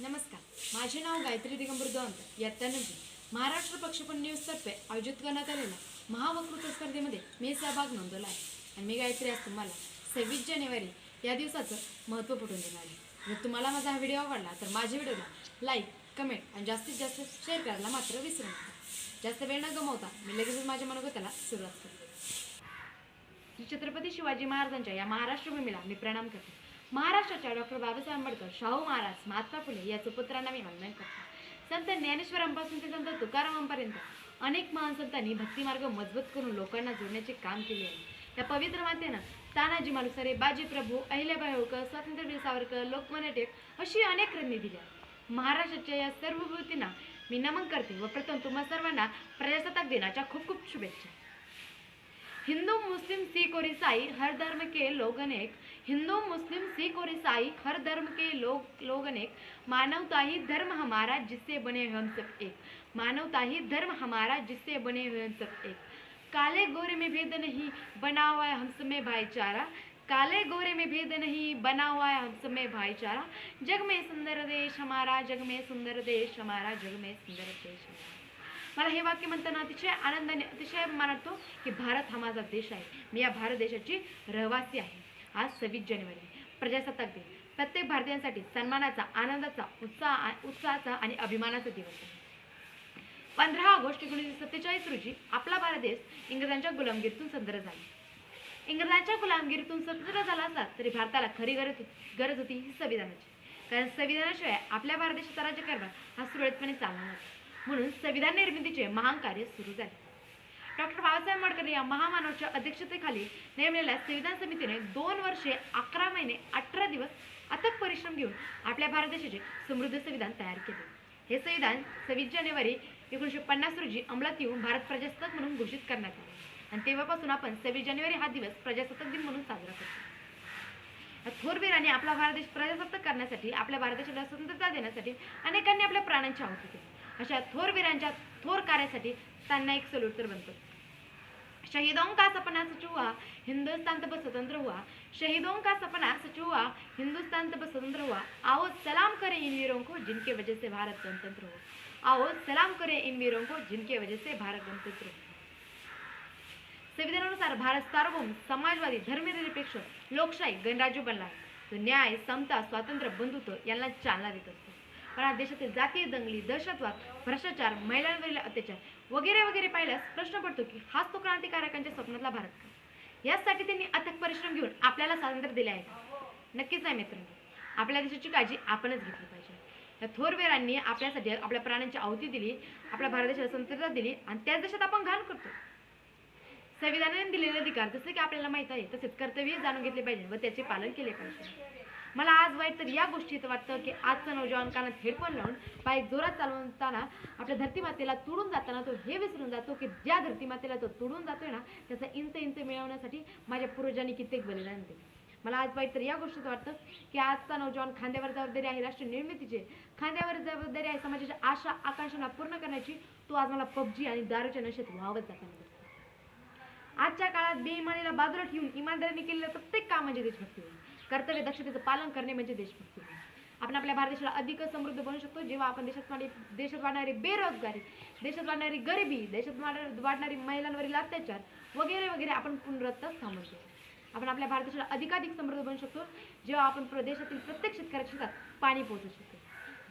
नमस्कार. माझे नाव गायत्री दिगंबर दोंत इयत्ता नववी महाराष्ट्र पक्षपण न्यूजतर्फे आयोजित करण्यात आलेल्या महावक्तृत्व स्पर्धेमध्ये मी सहभाग नोंदवला आहे. आणि मी गायत्री आज तुम्हाला सव्वीस जानेवारी या दिवसाचं महत्त्व पटवून देणार आहे. जर तुम्हाला माझा हा व्हिडिओ आवडला तर माझ्या व्हिडिओला लाईक कमेंट आणि जास्तीत जास्त शेअर करायला मात्र विसरू नका. जास्त वेळ न गमावता मी लगेचच माझ्या मनोगताला सुरुवात करते. श्री छत्रपती शिवाजी महाराजांच्या या महाराष्ट्र भूमीला मी प्रणाम करते. महाराष्ट्राच्या डॉक्टर बाबासाहेब आंबेडकर शाहू महाराज महात्मा फुले या सुपुत्रांना मी वंदन करते. संत ज्ञानेश्वरांपासून ते संत तुकारामांपर्यंत अनेक महान संतांनी भक्तिमार्ग मजबूत करून लोकांना जोडण्याचे काम केले आहे. या पवित्र मातेनं तानाजी मालुसरे बाजी प्रभू अहिल्याबाई होळकर स्वातंत्र्यवीर सावरकर लोकमान्य टिळक अशी अनेक रत्ने दिल्या. महाराष्ट्राच्या या सर्व कृतींना मी नमन करते व प्रथम तुम्हा सर्वांना प्रजासत्ताक दिनाच्या खूप खूप शुभेच्छा. हिंदू मुस्लिम सिख और ईसाई हर धर्म के लोग अनेक हिंदू मुस्लिम सिख और ईसाई हर धर्म के लोग लोग अनेक मानवता ही धर्म हमारा जिससे बने हम सब एक। मानवता ही धर्म हमारा जिससे बने हुए हम सब एक। काले गोरे में भेद नहीं, बना हुआ है हम सब में भाईचारा। काले गोरे में भेद नहीं, बना हुआ है हम सब में भाईचारा। जग में सुंदर देश हमारा, जग में सुंदर देश हमारा, जग में सुंदर देश हमारा। मला हे वाक्य म्हणताना अतिशय आनंदाने अतिशय अभिमान वाटतो की भारत हा माझा देश आहे. मी या भारत देशाची रहिवासी आहे. आज सव्वीस जानेवारी प्रजासत्ताक दिन. प्रत्येक भारतीयांसाठी सन्मानाचा आनंदाचा उत्साह उत्साहाचा आणि अभिमानाचा दिवस आहे. पंधरा ऑगस्ट एकोणीसशे सत्तेचाळीस रोजी आपला भारत देश इंग्रजांच्या गुलामगिरीतून स्वतंत्र झाला. इंग्रजांच्या गुलामगिरीतून स्वतंत्र झाला असला तरी भारताला खरी गरज होती गरज होती ही संविधानाची. कारण संविधानाशिवाय आपल्या भारत देशाचा राज्यकारभार हा सुरळीतपणे चालणार नव्हता म्हणून संविधान निर्मितीचे महान कार्य सुरू झाले. डॉक्टर बाबासाहेब आंबेडकर या महामानवच्या अध्यक्षतेखाली नेमलेल्या संविधान समितीने दोन वर्षे अकरा महिने अठरा दिवस अथक परिश्रम घेऊन आपल्या भारत देशाचे समृद्ध संविधान तयार केले. हे संविधान सव्वीस जानेवारी एकोणीसशे पन्नास रोजी अंमलात येऊन भारत प्रजासत्ताक म्हणून घोषित करण्यात आले. आणि तेव्हापासून आपण सव्वीस जानेवारी हा दिवस प्रजासत्ताक दिन म्हणून साजरा करतो. थोरवीराने आपला भारत देश प्रजासत्ताक करण्यासाठी आपल्या भारत देशाला स्वतंत्रता देण्यासाठी अनेकांनी आपल्या प्राणांची आहुती दिली. अशा थोरवीरांच्या थोर कार्यासाठी त्यांना एक सल्यूट तर बनतो. शहीदों का सपना सच हुआ हिंदुस्तान तब स्वतंत्र हुआ. शहीदों का सपना सच हुआ हिंदुस्तान तब स्वतंत्र हुआ. आओ सलाम करें इन वीरों को जिनके वजह से भारत गणतंत्र हो आओ सलाम करें इन वीरों को जिनके वजह से भारत गणतंत्र हो संविधानानुसार भारत सार्वभौम समाजवादी धर्मनिरपेक्ष लोकशाही गणराज्य बनला. आहे तो न्याय समता स्वातंत्र्य बंधुत्व यांना चालना देत असतो. पण देशातील जातीय दंगली दहशतवाद भ्रष्टाचार महिलांवरील अत्याचार वगैरे वगैरे पाहिल्यास प्रश्न पडतो की हाच तो क्रांतिकारकांच्या स्वप्नातला भारत का? यासाठी त्यांनी अथक परिश्रम घेऊन आपल्याला स्वातंत्र्य दिले आहे. नक्कीच नाही मित्रांनो. आपल्या देशाची काळजी आपणच घेतली पाहिजे. या थोरवीरांनी आपल्यासाठी आपल्या प्राण्यांची आहुती दिली आपल्या भारत देशाला स्वतंत्रता दिली आणि त्याच देशात आपण घाण करतो. संविधानाने दिलेले अधिकार जसे की आपल्याला माहीत आहे तसेच कर्तव्य जाणून घेतले पाहिजे व त्याचे पालन केले पाहिजे. मला आज वाईट तर या गोष्टीत वाटतं की आजचा नवजवान कानात हेडफोन लावून बाईक जोरात चालवताना आपल्या धरती मातेला तुडून जाताना तो हे विसरून जातो की ज्या धरती मातेला तो तुडून जातोय ना त्याचा इंच इंच मिळवण्यासाठी माझ्या पूर्वजांनी कित्येक बलिदान दिले. मला आज वाईट तर या गोष्टीत वाटतं की आजचा नवजवान खांद्यावर जबाबदारी आहे राष्ट्र निर्मितीचे. खांद्यावर जबाबदारी आहे समाजाच्या आशा आकांक्षांना पूर्ण करण्याची तो आज मला पबजी आणि दारूच्या नशेत व्हावत जाताना आजच्या काळात बेईमानीला बाजूला ठेवून इमानदारीने केलेलं प्रत्येक काम म्हणजे देशभक्ती होईल. कर्तव्य दक्षतेचं पालन करणे म्हणजे देशभक्ती. आपण आपल्या भारत देशाला अधिक समृद्ध बनवू शकतो. जेव्हा आपण देशात देशात वाढणारी बेरोजगारी देशात वाढणारी गरिबी देशात वाढणारी महिलांवरील अत्याचार वगैरे वगैरे आपण पुनरुत्थान थांबवतो आपण आपल्या भारत देशाला अधिकाधिक समृद्ध बनू शकतो. जेव्हा आपण प्रदेशातील प्रत्येक शेतकऱ्याच्या शेतात पाणी पोहोचू शकतो.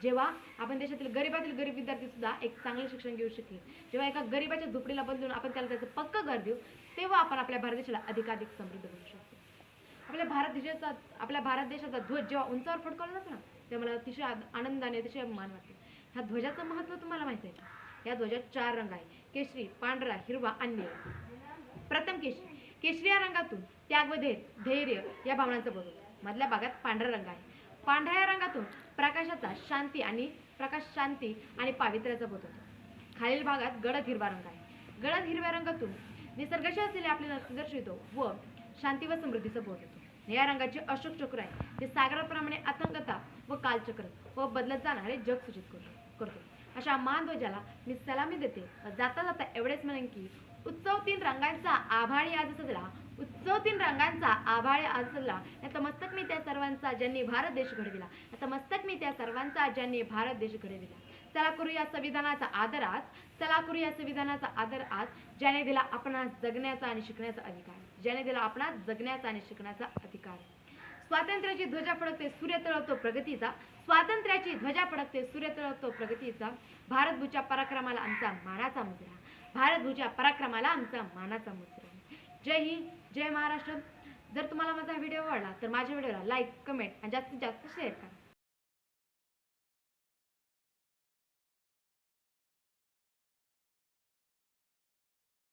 जेव्हा आपण देशातील गरिबातील गरीब विद्यार्थी सुद्धा एक चांगले शिक्षण घेऊ शकेल. जेव्हा एका गरिबाच्या झोपडीला बदलून आपण त्याला त्याचं पक्क घर देऊ तेव्हा आपण आपल्या भारत देशाला अधिकाधिक समृद्ध बनवू शकतो. आपल्या भारत देशाचा आपल्या भारत देशाचा ध्वज जेव्हा उंचावर फडकवला जातो ना तेव्हा मला अतिशय आ- आनंदाने अतिशय मान वाटतो. ह्या ध्वजाचं महत्त्व तुम्हाला माहिती आहे का? या ध्वजात चार रंग आहे केशरी पांढरा हिरवा आणि निळा. प्रथम केशरी. केशरी या रंगातून त्याग व धैर्य धैर्य या भावनांचा बोध मधल्या भागात पांढरा रंग आहे. पांढऱ्या या रंगातून प्रकाशाचा शांती आणि प्रकाश शांती आणि पावित्र्याचा बोध होतो. खालील भागात गडद हिरवा रंग आहे. गडद हिरव्या रंगातून निसर्गाशी असलेले आपले दर्शवितो व शांती व समृद्धीचं बोध होतो या रंगाचे अशोक चक्र आहे. ते सागराप्रमाणे अथंगता व कालचक्र व बदलत जाणारे जग सूचित करतो करतो. अशा महाध्वजाला मी सलामी देते व जाता जाता एवढेच म्हणेन की उत्सव तीन रंगांचा आभाळी आज सजला. उत्सव तीन रंगांचा आभाळ या नतमस्तक मी त्या सर्वांचा ज्यांनी भारत देश घडविला. नतमस्तक मी त्या सर्वांचा ज्यांनी भारत देश घडविला. चला करूया संविधानाचा आदर आज. चला करूया संविधानाचा आदर आज ज्याने दिला आपणास जगण्याचा आणि शिकण्याचा अधिकार. ज्याने दिला आपणास जगण्याचा आणि शिकण्याचा अधिकार. स्वातंत्र्याची ध्वजा फडकते सूर्य तळवतो प्रगतीचा. स्वातंत्र्याची ध्वजा फडकते सूर्य तळवतो प्रगतीचा. भारतभूच्या पराक्रमाला आमचा मानाचा मुद्रा. भारतभूच्या पराक्रमाला आमचा मानाचा मुद्रा. जय हिंद जय महाराष्ट्र. जर तुम्हाला माझा व्हिडिओ आवडला तर माझ्या व्हिडिओला लाईक कमेंट आणि जास्तीत जास्त शेअर करा.